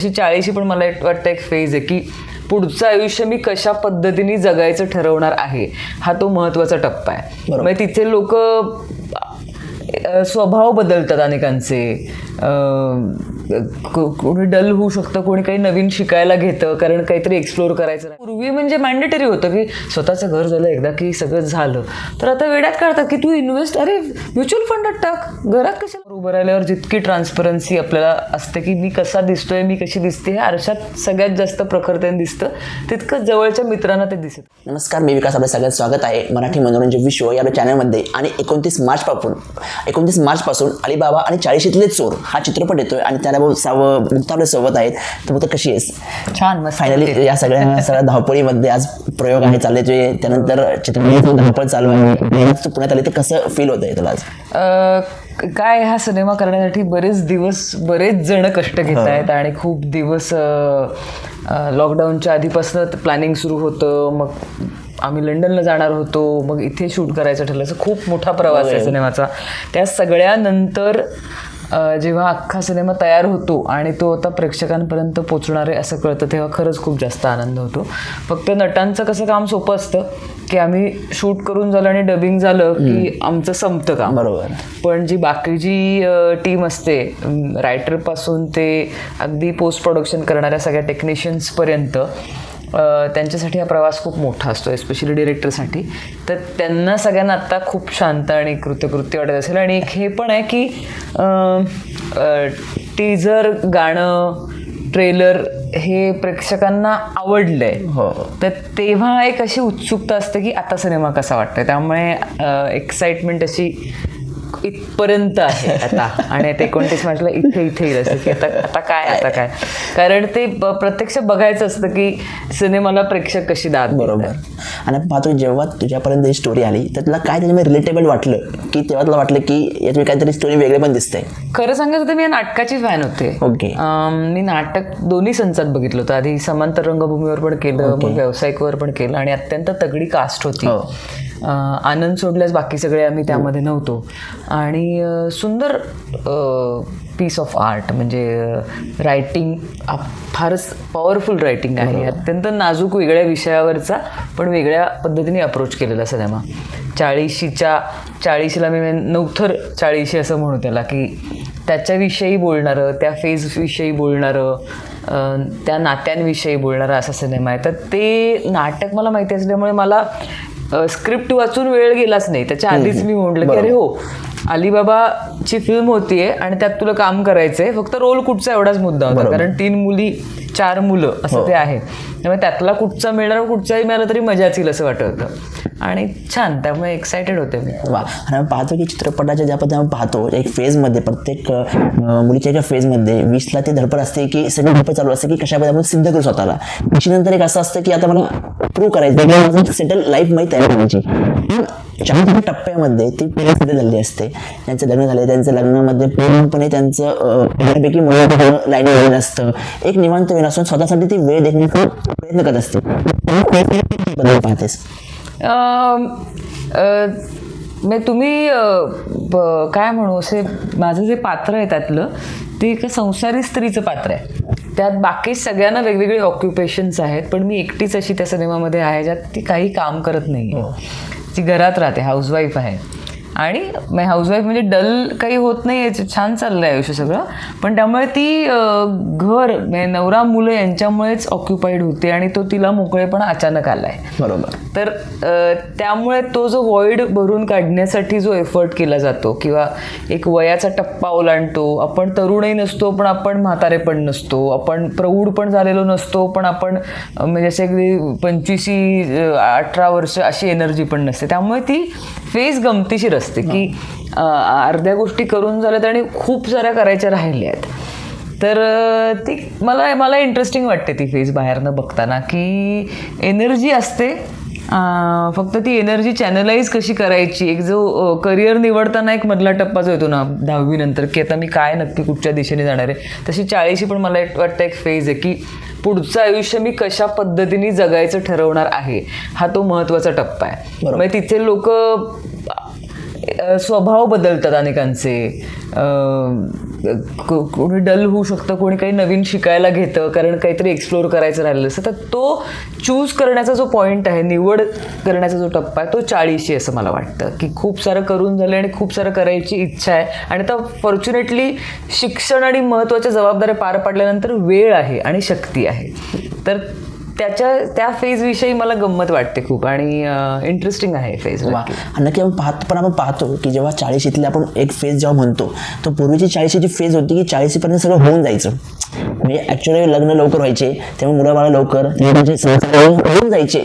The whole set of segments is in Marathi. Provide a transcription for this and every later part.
अशी चाळीशी पण मला वाटतं एक फेज आहे की पुढचं आयुष्य मी कशा पद्धतीने जगायचं ठरवणार आहे हा तो महत्त्वाचा टप्पा आहे. म्हणजे तिथे लोक स्वभाव बदलतात अनेकांचे. कोणी डल होऊ शकतं कोणी काही नवीन शिकायला घेतं कारण काहीतरी एक्सप्लोर करायचं पूर्वी म्हणजे मॅन्डेटरी होतं की स्वतःचं घर झालं एकदा की सगळं झालं. तर आता वेड्यात काढतात की तू इन्व्हेस्ट अरे म्युच्युअल फंडात टाक. घरात कशा उभं राहिल्यावर जितकी ट्रान्सपरन्सी आपल्याला असते की मी कसा दिसतोय मी कशी दिसते हे आरशात सगळ्यात जास्त प्रखरतेने दिसतं. तितकंच जवळच्या मित्रांना ते दिसत. नमस्कार मी विकास आपल्या सगळ्यात स्वागत आहे मराठी मनोरंजन विश्व या चॅनलमध्ये आणि एकोणतीस मार्चपासून एकोणतीस मार्चपासून अलिबाबा आणि चाळीशीतले चोर हा चित्रपट येतोय आणि त्याला साव मुक्तावले सोबत आहेत. तर मग कशी आहेस? छान मस्त फायनली या सगळ्या सगळ्या धावपळीमध्ये आज प्रयोग आहे चालले तुझे. त्यानंतर चित्रपटाची धावपळ चालू आहे. तू पुण्यात आली तर कसं फील होत आहे तुला आज? काय हा सिनेमा करण्यासाठी बरेच दिवस बरेच जण कष्ट घेत आहेत आणि खूप दिवस लॉकडाऊनच्या आधीपासून प्लॅनिंग सुरू होतं. मग आम्ही लंडनला जाणार होतो मग इथे शूट करायचं ठरलं. असं खूप मोठा प्रवास आहे सिनेमाचा. त्या सगळ्यानंतर जेव्हा अख्खा सिनेमा तयार होतो आणि तो आता प्रेक्षकांपर्यंत पोचणार आहे असं कळतं तेव्हा खरंच खूप जास्त आनंद होतो. फक्त नटांचं कसं काम सोपं असतं की आम्ही शूट करून झालं आणि डबिंग झालं की आमचं संपतं काम. बरोबर. पण जी बाकीची टीम असते रायटरपासून ते अगदी पोस्ट प्रोडक्शन करणाऱ्या सगळ्या टेक्निशियन्सपर्यंत त्यांच्यासाठी हा प्रवास खूप मोठा असतो एस्पेशली डिरेक्टरसाठी तर त्यांना सगळ्यांना आत्ता खूप शांत आणि कृतकृत्य वाटत असेल. आणि एक हे पण आहे की टीजर गाणं ट्रेलर हे प्रेक्षकांना आवडलंय. हो. तर तेव्हा एक अशी उत्सुकता असते की आता सिनेमा कसा वाटतोय. त्यामुळे एक्साइटमेंट अशी इथपर्यंत आहे आता. आणि आता एकोणतीस मार्चला इथे इथे येईल असं की आता आता काय आता काय? कारण ते प्रत्यक्ष बघायचं असतं की सिनेमाला प्रेक्षक कशी दाद बरोबर. आणि पाहतो जेव्हा तुझ्यापर्यंत ही स्टोरी आली तर तुला काय त्याच्यामध्ये रिलेटेबल वाटलं? की तेव्हा तुला वाटलं की यात काहीतरी स्टोरी वेगळे पण दिसतंय? खरं सांगायचं तर मी या नाटकाची फॅन होते. ओके. मी नाटक दोन्ही संचात बघितलं होतं. आधी समांतर रंगभूमीवर पण केलं मग व्यावसायिकवर पण केलं आणि अत्यंत तगडी कास्ट होती. हो. आनंद सोडल्यास बाकी सगळे आम्ही त्यामध्ये नव्हतो. आणि सुंदर पीस ऑफ आर्ट म्हणजे रायटिंग फारच पॉवरफुल रायटिंग आहे. अत्यंत नाजूक वेगळ्या विषयावरचा पण वेगळ्या पद्धतीने अप्रोच केलेला सिनेमा. चाळीशीच्या चाळीशीला मी नवथर चाळीशी असं म्हणू त्याला की त्याच्याविषयी बोलणारं त्या फेजविषयी बोलणारं त्या नात्यांविषयी बोलणारा असा सिनेमा आहे. तर ते नाटक मला माहिती असल्यामुळे मला स्क्रिप्ट वाचून वेळ गेलाच नाही. त्याच्या आधीच मी म्हटलं की अरे हो अलिबाबाची फिल्म होतीये आणि त्यात तुला काम करायचंय. फक्त रोल कुठचा एवढाच मुद्दा होता. कारण तीन मुली चार मुलं असं ते आहे. त्यामुळे त्यातला कुठचा मिळणार कुठचाही मिळाला तरी मजाच येईल असं वाटत होतं. आणि छान त्यामुळे एक्सायटेड होते मी. वा. आणि पाहतो की चित्रपटाच्या ज्या पद्धतीने आपण पाहतो एक फेजमध्ये प्रत्येक मुलीच्या एका फेजमध्ये वीसला ते धडपड असते की सगळी धडपड चालू असते की कशा पद्धतीने आपण सिद्ध करू स्वतःला. नंतर एक असं असतं की आता मला प्रूव्ह करायचं सेटल लाईफ माहीत तयार करायची चाळीसच्या टप्प्यामध्ये ती सिद्ध झालेली असते. त्यांचं लग्न झाले त्यांच्या लग्नामध्ये पूर्णपणे त्यांचं अं, बऱ्यापैकी मुलं लाईन वगैरे असतं. एक निवांत वेळ असून स्वतःसाठी ती वेळ देण्याचा प्रयत्न करत असते. बदल पाहतेस म्हणजे तुम्ही काय म्हणू असे माझं जे पात्र आहे त्यातलं ते एका संसारी स्त्रीचं पात्र आहे. त्यात बाकी सगळ्यांना वेगवेगळे ऑक्युपेशन्स आहेत पण मी एकटीच अशी त्या सिनेमामध्ये आहे ज्यात ती काही काम करत नाही ती घरात राहते हाऊसवाईफ आहे. आणि हाऊसवाईफ म्हणजे डल काही होत नाही आहे छान चाललं आहे आयुष्य सगळं. पण त्यामुळे ती घर म्हणजे नवरा मुलं यांच्यामुळेच ऑक्युपाईड होते आणि तो तिला मोकळेपणा अचानक आला आहे बरोबर. तर त्यामुळे तो जो वॉइड भरून काढण्यासाठी जो एफर्ट केला जातो किंवा एक वयाचा टप्पा ओलांडतो आपण तरुणही नसतो पण आपण म्हातारे पण नसतो आपण प्रौढ पण झालेलो नसतो पण आपण म्हणजे असे अगदी पंचवीसी अठरा वर्ष अशी एनर्जी पण नसते. त्यामुळे ती फेस गमतीशीर असते की अर्ध्या गोष्टी करून झाल्यात आणि खूप साऱ्या करायच्या राहिल्या आहेत. तर ती मला मला इंटरेस्टिंग वाटते ती फेज बाहेरनं बघताना की एनर्जी असते फक्त ती एनर्जी चॅनलाइज कशी करायची? एक जो करिअर निवडताना एक मधला टप्पा जो येतो ना दहावी नंतर की आता मी काय नक्की कुठच्या दिशेने जाणार आहे तशी चाळीशी पण मला एक वाटतं एक फेज आहे की पुढचं आयुष्य मी कशा पद्धतीने जगायचं ठरवणार आहे हा तो महत्त्वाचा टप्पा आहे. म्हणजे तिथे लोक स्वभाव बदलतात अनेकांचे. कोणी डल होऊ शकतं कोणी काही नवीन शिकायला घेतं कारण काहीतरी एक्सप्लोअर करायचं राहिलेलं असतं. तर तो चूज करण्याचा जो पॉईंट आहे निवड करण्याचा जो टप्पा आहे तो चाळीशी असं मला वाटतं. की खूप सारं करून झालं आणि खूप सारं करायची इच्छा आहे. आणि आता फॉर्च्युनेटली शिक्षण आणि महत्त्वाच्या जबाबदाऱ्या पार पाडल्यानंतर वेळ आहे आणि शक्ती आहे. तर त्याच्या त्या फेजविषयी मला गंमत वाटते खूप आणि इंटरेस्टिंग आहे फेज नक्की. आपण पाहतो पण आपण पाहतो की जेव्हा चाळीशीतले आपण एक फेज जेव्हा म्हणतो तर पूर्वीची चाळीशीची फेज होती की चाळीशीपर्यंत सगळं होऊन जायचं. म्हणजे ॲक्च्युली लग्न लवकर व्हायचे तेव्हा मुलं बाळा लवकर होऊन जायचे.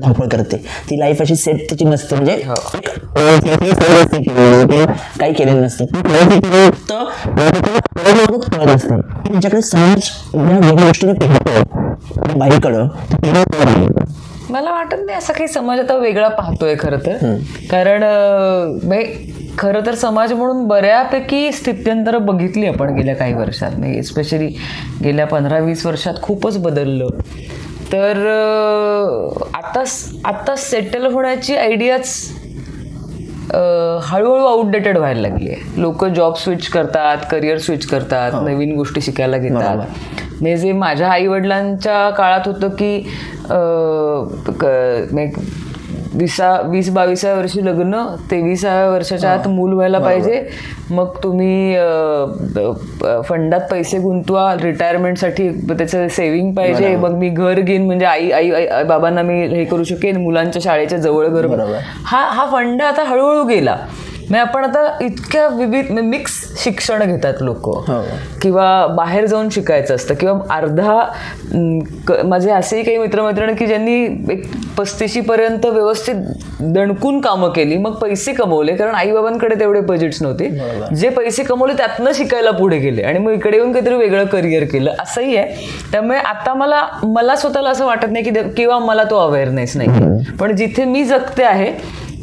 धावपळ करते. ती लाईफ अशी सेट त्याची नसते. म्हणजे अं, काही केलेलं नसतं. कळत असतं त्यांच्याकडे समाज वेगळ्या गोष्टीने पाहतो बाईकडं नाही. मला वाटत नाही असा काही समाज आता वेगळा पाहतोय खरं तर. कारण म्हणजे खरं तर समाज म्हणून बऱ्यापैकी स्थित्यंतर बघितली आपण गेल्या काही वर्षात. म्हणजे स्पेशली गेल्या पंधरा वीस वर्षात खूपच बदललं. तर आता आता सेटल होण्याची आयडियाच हळूहळू आउटडेटेड व्हायला लागली आहे. लोक जॉब स्विच करतात करिअर स्विच करतात नवीन गोष्टी शिकायला घेतात. म्हणजे जे माझ्या आई वडिलांच्या काळात होतं की विसा वीस बावीसाव्या वर्षी लग्न तेविसाव्या वर्षाच्या आत मूल व्हायला पाहिजे. मग तुम्ही फंडात पैसे गुंतवा रिटायरमेंटसाठी त्याचं सेव्हिंग पाहिजे. मग मी घर घेईन म्हणजे आई आई आई- बाबांना मी हे करू शकेन मुलांच्या शाळेच्या जवळ घर. हा हा फंड आता हळूहळू गेला. म्हणजे आपण आता इतक्या विविध मिक्स शिक्षण घेतात लोक. हो. किंवा बाहेर जाऊन शिकायचं असतं किंवा अर्धा माझे असेही काही मित्रमैत्रिणी की ज्यांनी एक पस्तीशीपर्यंत व्यवस्थित दणकून कामं केली मग पैसे कमवले कारण आईबाबांकडे तेवढे बजेट्स नव्हते. जे पैसे कमवले त्यातनं शिकायला पुढे गेले आणि मग इकडे येऊन काहीतरी वेगळं करिअर केलं असंही आहे. त्यामुळे आता मला मला स्वतःला असं वाटत नाही की किंवा मला तो अवेअरनेस नाही पण जिथे मी जगते आहे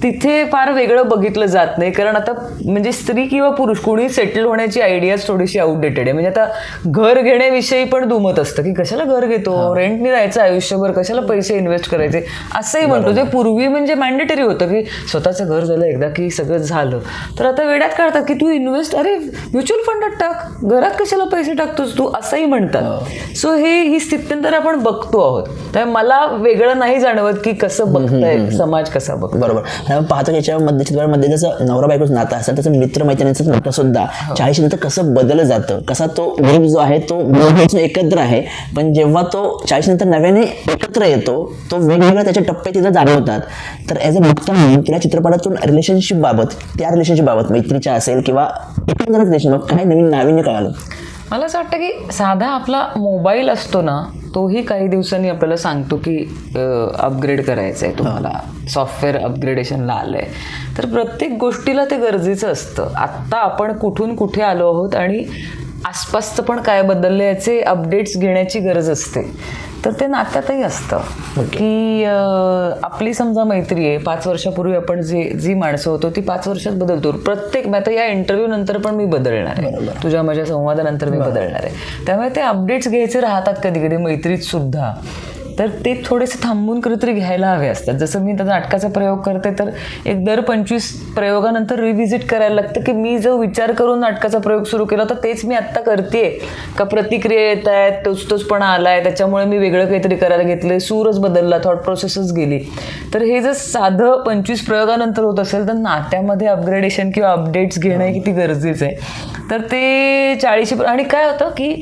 तिथे फार वेगळं बघितलं जात नाही. कारण आता म्हणजे स्त्री किंवा पुरुष कोणी सेटल होण्याची आयडियाज थोडीशी आउटडेटेड आहे. म्हणजे आता घर घेण्याविषयी पण दुमत असतं की कशाला घर घेतो? रेंटनी राहायचं आयुष्यभर कशाला पैसे इन्व्हेस्ट करायचे? असंही म्हणतो. जे पूर्वी म्हणजे मॅन्डेटरी होतं की स्वतःचं घर झालं एकदा की सगळं झालं. तर आता वेड्यात काढतात की तू इन्व्हेस्ट अरे म्युच्युअल फंडात टाक. घरात कशाला पैसे टाकतोस तू? असंही म्हणतात. सो हे ही स्थित्यंतर आपण बघतो आहोत. त्यामुळे मला वेगळं नाही जाणवत की कसं बघताय समाज कसा बघतो. बरोबर. त्यामुळे आपण पाहतो याच्यामध्ये चित्रपटामध्ये जसं नवरा बायकोच नातं असतं तसं मित्र मैत्रिणीचं नातं सुद्धा चाळीस नंतर कसं बदल जातं कसा तो ग्रुप जो आहे तो ग्रुप एकत्र आहे पण जेव्हा तो चाळीस नंतर नव्याने एकत्र येतो तो वेगवेगळ्या त्याचे टप्पे तिथं जाणवतात. तर ॲज अ बघता म्हणून तुला चित्रपटातून रिलेशनशिप बाबत त्या रिलेशनशिप बाबत मैत्रीच्या असेल किंवा एकंदरच रिलेशन काय नवीन नाविन्य कळालं? मला असं वाटतं की साधा आपला मोबाईल असतो ना तोही काही दिवसांनी आपल्याला सांगतो की अपग्रेड करायचं आहे तुम्हाला. सॉफ्टवेअर अपग्रेडेशनला आलं आहे तर प्रत्येक गोष्टीला ते गरजेचं असतं. आत्ता आपण कुठून कुठे आलो आहोत आणि आसपासचं पण काय बदललं याचे अपडेट्स घेण्याची गरज असते. तर ते नात्यातही असतं. की आपली समजा मैत्री आहे पाच वर्षापूर्वी आपण जे जी माणसं होतो ती पाच वर्षात बदलतो. प्रत्येक मी आता या इंटरव्ह्यू नंतर पण मी बदलणार आहे. तुझ्या माझ्या संवादानंतर मी बदलणार आहे. त्यामुळे ते अपडेट्स घ्यायचे राहतात कधी कधी मैत्रीत सुद्धा. तर ते थोडेसे थांबून कधीतरी घ्यायला हवे असतात. जसं मी त्या नाटकाचा प्रयोग करते तर एक दर पंचवीस प्रयोगानंतर रिव्हिजिट करायला लागतं की मी जो विचार करून नाटकाचा प्रयोग सुरू केला होता तेच मी आत्ता करते का प्रतिक्रिया येत आहेत तोच तोचपणा आला आहे त्याच्यामुळे मी वेगळं काहीतरी करायला घेतलं सूरच बदलला थॉट प्रोसेसच गेली. तर हे जर साधं पंचवीस प्रयोगानंतर होत असेल तर नात्यामध्ये अपग्रेडेशन किंवा अपडेट्स घेणं हे किती गरजेचं आहे. तर ते चाळीशी आणि काय होतं की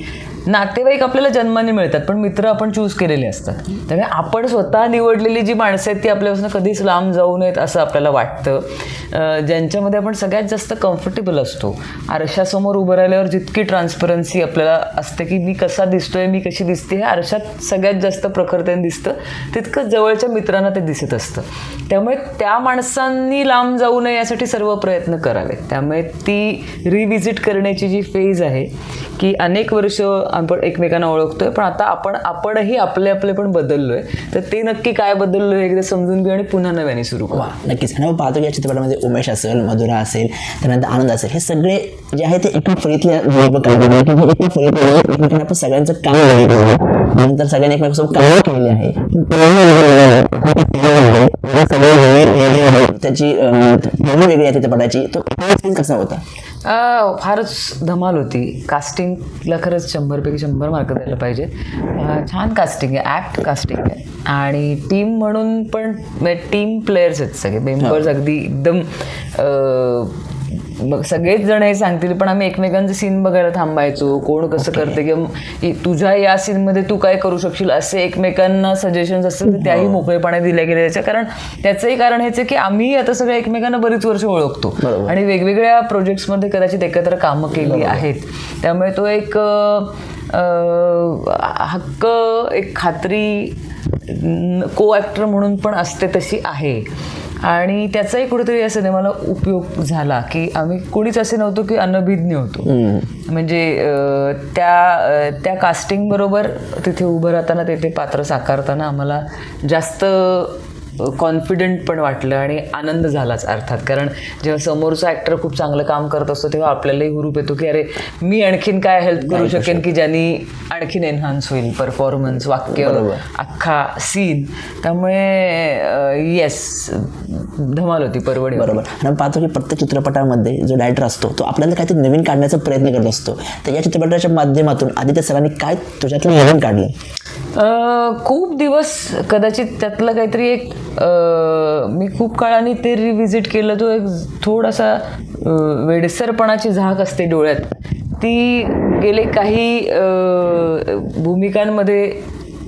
नातेवाईक आपल्याला जन्माने मिळतात पण मित्र आपण चूज केलेले असतात. त्यामुळे आपण स्वतः निवडलेली जी माणसं आहेत ती आपल्यापासून कधीच लांब जाऊ नयेत असं आपल्याला वाटतं. ज्यांच्यामध्ये आपण सगळ्यात जास्त कम्फर्टेबल असतो. आरशासमोर उभं राहिल्यावर जितकी ट्रान्सपरन्सी आपल्याला असते की मी कसा दिसतोय मी कशी दिसते हे आरशात सगळ्यात जास्त प्रखरतेने दिसतं. तितकं जवळच्या मित्रांना ते दिसत असतं. त्यामुळे त्या माणसांनी लांब जाऊ नये यासाठी सर्व प्रयत्न करावेत. त्यामुळे ती रिव्हिजिट करण्याची जी फेज आहे की अनेक वर्ष आपण एकमेकांना ओळखतोय पण आता आपण आपणही आपले आपले पण बदललोय. तर ते नक्की काय बदललोय एकदा समजून घेऊ आणि पुन्हा नव्याने सुरू करू. नक्कीच. आणि मग पाहतो या चित्रपटामध्ये उमेश असेल मधुरा असेल त्यानंतर आनंद असेल हे सगळे जे आहे ते एका फळीतल्या एका फळीतल्या एकमेकांना आपण सगळ्यांचं काम नंतर सगळ्यांनी एकमेकांसोबत काम केले आहे. त्याची वेगळी आहे चित्रपटाची. तो कसा होता? फारच धमाल होती. कास्टिंगला खरंच शंभरपैकी शंभर मार्क द्यायला पाहिजेत छान कास्टिंग आहे ॲक्ट कास्टिंग आहे. आणि टीम म्हणून पण टीम प्लेयर्स आहेत सगळे. मेंबर्स अगदी एकदम मग सगळेच जण हे सांगतील पण आम्ही एकमेकांचे सीन बघायला थांबायचो. कोण कसं करते किंवा तुझ्या या सीनमध्ये तू काय करू शकशील असे एकमेकांना सजेशन्स असतील तर त्याही मोकळेपणे दिल्या गेले त्याच्या. कारण त्याचंही कारण हेच आहे की आम्ही आता सगळ्या एकमेकांना बरीच वर्ष ओळखतो. आणि वेगवेगळ्या प्रोजेक्ट्समध्ये कदाचित एकत्र कामं केली आहेत. त्यामुळे तो एक हक्क एक खात्री को ॲक्टर म्हणून पण असते तशी आहे. आणि त्याचाही कुठेतरी या सिनेमाला उपयोग झाला की आम्ही कोणीच असे नव्हतो की अनभिज्ञ होतो म्हणजे त्या त्या कास्टिंग बरोबर तिथे उभं राहताना तिथे पात्र साकारताना आम्हाला जास्त कॉन्फिडंट पण वाटलं आणि आनंद झालाच अर्थात. कारण जेव्हा समोरचा ॲक्टर खूप चांगलं काम करत असतो तेव्हा आपल्यालाही हुरूप येतो की अरे मी आणखीन काय हेल्प करू शकेन की ज्यांनी आणखीन एन्हान्स होईल परफॉर्मन्स वाक्य. अख्खा सीन त्यामुळे येस धमाल होती परवडी. बरोबर. आणि पाहतो की प्रत्येक चित्रपटामध्ये जो डायरेक्टर असतो तो आपल्याला काहीतरी नवीन काढण्याचा प्रयत्न करत असतो. तर या चित्रपटाच्या माध्यमातून आदित्य सरांनी काय तुझ्यातलं नवीन काढलं? खूप दिवस कदाचित त्यातलं काहीतरी एक मी खूप काळाने ते रिव्हिजिट केलं. तो एक थोडासा वेडसरपणाची झाक असते डोळ्यात. ती गेले काही भूमिकांमध्ये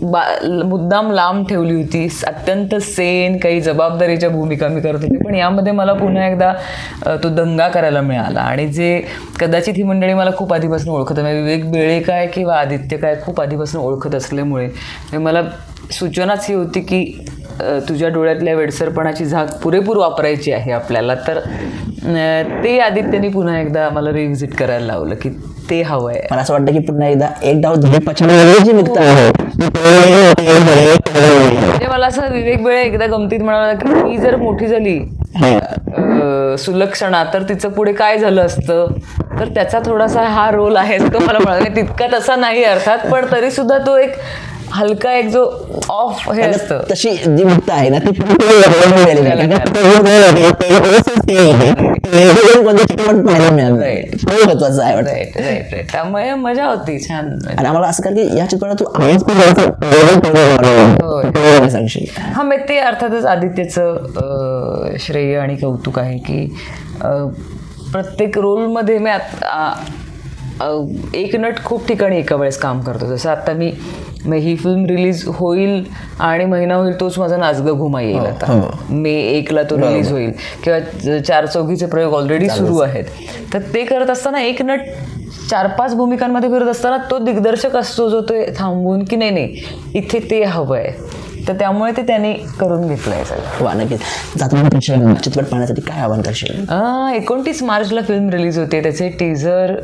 बा मुद्दाम लांब ठेवली होती. अत्यंत सेन काही जबाबदारीच्या भूमिका मी करत होते. पण यामध्ये मला पुन्हा एकदा तो दंगा करायला मिळाला. आणि जे कदाचित ही मंडळी मला खूप आधीपासून ओळखत म्हणजे विवेक बेळे काय किंवा आदित्य काय खूप आधीपासून ओळखत असल्यामुळे म्हणजे मला सूचनाच ही होती की तुझ्या डोळ्यातल्या वेडसरपणाची झाक पुरेपूर वापरायची आहे आपल्याला. तर ते आदित्यने पुन्हा एकदा मला रिव्हिजिट करायला लावलं की ते हवं आहे. मला असं वाटतं की पुन्हा एकदा एक डाव धुळे आहे म्हणजे मला असं विवेक बेळे एकदा गमतीत म्हणाला की ती जर मोठी झाली सुलक्षणा तर तिचं पुढे काय झालं असतं? तर त्याचा थोडासा हा रोल आहे तो मला म्हणाला. तितका तसा नाही अर्थात पण तरी सुद्धा तो एक हलका एक जो ऑफ हे असतं. तशी जी मुक्त आहे ना ती महत्वाचं आहे. वाटतं. त्यामुळे मजा होती छान. आणि आम्हाला असं कर की या चित्रपटात तू आवाज पण. सांगशील. हा मग ते अर्थातच आदित्यचं श्रेय आणि कौतुक आहे की प्रत्येक रोलमध्ये मी एक नट खूप ठिकाणी एका वेळेस काम करतो. जसं आता मी मग ही फिल्म रिलीज होईल आणि महिना होईल तोच माझा नाचगं घुमा येईल आता. मे एकला तो रिलीज होईल. किंवा चार चौघीचे प्रयोग ऑलरेडी सुरू आहेत. तर ते करत असताना एक नट चार पाच भूमिकांमध्ये फिरत असताना तो दिग्दर्शक असतो जो ते थांबवून की नाही नाही इथे ते हवं आहे तर त्यामुळे ते त्यांनी करून घेतलंय सगळं. वा नक्कीच. जाताना प्रेक्षकांना चित्रपट पाहण्यासाठी काय आवाहन करशील? एकोणतीस मार्चला फिल्म रिलीज होते. त्याचे टीझर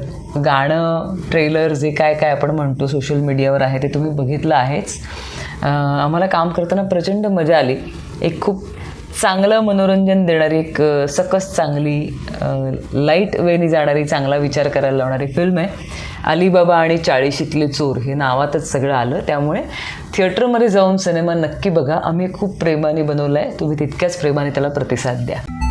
गाणं ट्रेलर जे काय काय आपण म्हणतो सोशल मीडियावर आहे ते तुम्ही बघितलं आहेच. आम्हाला काम करताना प्रचंड मजा आली. एक खूप चांगलं मनोरंजन देणारी एक सकस चांगली लाइट वेनी जाणारी चांगला विचार करायला लावणारी फिल्म आहे. अलीबाबा आणि चाळीशीतले चोर हे नावातच सगळं आलं. त्यामुळे थिएटरमध्ये जाऊन सिनेमा नक्की बघा. आम्ही खूप प्रेमाने बनवला आहे तुम्ही तितक्याच प्रेमाने त्याला प्रतिसाद द्या.